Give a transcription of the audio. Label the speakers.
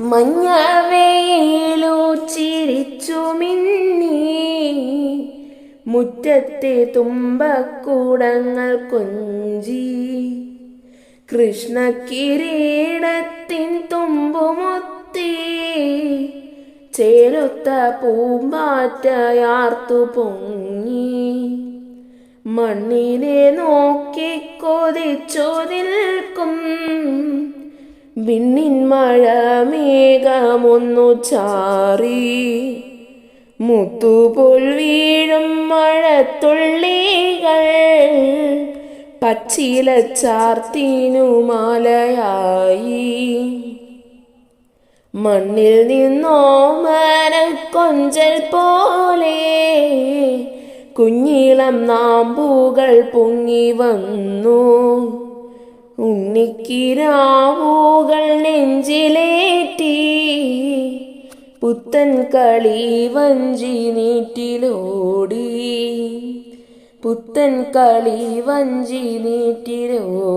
Speaker 1: മഞ്ഞവയിലു ചിരിച്ചു മിന്നി. മുറ്റത്തെ തുമ്പക്കൂടങ്ങൾ കൊഞ്ചി. കൃഷ്ണ കിരീടത്തിൻ തുമ്പുമൊത്തി. ചേരുത്ത പൂമ്പാറ്റയാർത്തു പൊങ്ങി. മണ്ണിനെ നോക്കി കൊതിച്ചു നിൽക്കും. വിണ്ണിൻ മഴ മേഘമൊന്നു ചാറി. മുത്തുപോൽ വീഴും മഴത്തുള്ളികൾ പച്ചില ചാർത്തിനു മാലയായി. മണ്ണിൽ നിന്നോ മനക്കൊഞ്ചൽ പോലെ കുഞ്ഞിളം നാമ്പൂകൾ പൊങ്ങി വന്നു. ഉണ്ണിക്കിരാവുകൾ നെഞ്ചിലേറ്റി പുത്തൻ കളി വഞ്ചി നീട്ടിലോടി പുത്തൻ കളി വഞ്ചി നീട്ടിലോടി